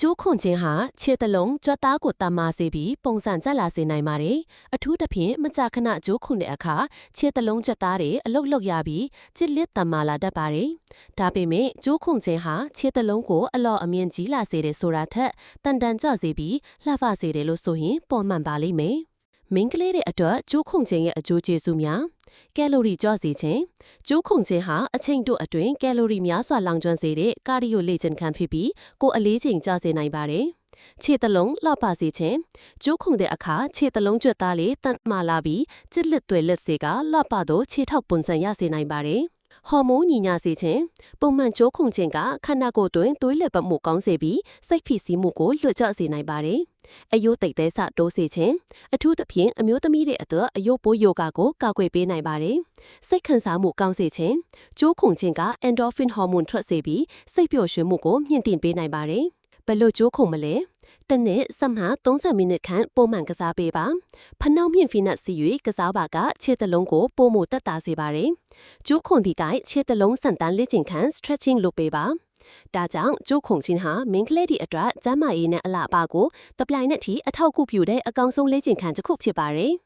ကျိုးခွန်ခြင်းဟာခြေတလုံးကြွက်သားကိုတမစေပြီးပုံစံကျက်လာစေနိုင်ပါတယ်။အထူးသဖြင့်မကြာခဏကျိုးခွန်တဲ့အခါခြေတလုံးကြွက်သားတွေအလုတ်လုတ်ရပြီးကြစ်လစ်တမလာတတ်ပါတယ်။ဒါပေမဲ့ကျိုးခွန်ခြင်းဟာခြေတလုံးကိုအလော့အမြင့်ကြီးလာစေတယ်ဆိုတာထက်တန်တန်ကျစေပြီးလှပစေတယ်လို့ဆိုရင်ပေါ်မှန်ပါလိမ့်မယ်။မင်းကလေးတွေအတွက်ကျိုးခွန်ခြင်းရဲ့အကျိုးကျေးဇူးများ ကယ်လိုရီကြော့စေခြင်းကျိုးခုန်ခြင်းဟာအချိန်တို့အတွင်းကယ်လိုရီများစွာလောင်ကျွမ်းစေတဲ့ကာဒီယိုလေ့ကျင့်ခန်းဖြစ်ပြီးကိုယ်အလေးချိန်ကျစေနိုင်ပါတယ်။ခြေတလုံးလှပစေခြင်းကျိုးခုန်တဲ့အခါခြေတလုံးကျွတ်သားလေးတန့်မာလာပြီးကြစ်လက်တွေလက်စေကလှပသောခြေထောက်ပုံစံရစေနိုင်ပါတယ်။ ဟော်မုန်းညီညာစေခြင်းပုံမှန်ကြိုးခုန်ခြင်းကခန္ဓာကိုယ်တွင်သွေးလက်ပတ်မှုကောင်းစေပြီးစိတ်ဖိစီးမှုကိုလွှတ်ကျစေနိုင်ပါတယ်။အယိုးတိတ်သေးစတိုးစေခြင်းအထူးသဖြင့်အမျိုးသမီးတွေအတွက်အယိုးပိုးယောဂကိုကာကွယ်ပေးနိုင်ပါတယ်။စိတ်ခံစားမှုကောင်းစေခြင်းကြိုးခုန်ခြင်းက endorphin hormone ထွက်စေပြီးစိတ်ပျော်ရွှင်မှုကိုမြင့်တင်ပေးနိုင်ပါတယ်။ဘယ်လိုကြိုးခုန်မလဲ။ တနေ့စမှ30မိနစ်ခန့်ပုံမှန်ကစားပေးပါ။ဖနှောက်မြင့်ဖီနတ်စီ၍ကစားပါကခြေသလုံးကိုပုံမတက်တာစေပါတယ်။ကျိုးခုန်ပြီးကခြေသလုံးစံတန်းလက်ကျင်ခန့် stretching လုပ်ပေးပါ။ဒါကြောင့်ကျိုးခုန်ခြင်းဟာမင်းကလေးတွေအတွက်ကျန်းမာရေးနဲ့အလားအပါကိုတပြိုင်နက်တည်းအထောက်အကူပြုတဲ့အကောင်ဆုံးလေ့ကျင့်ခန်းတစ်ခုဖြစ်ပါတယ်။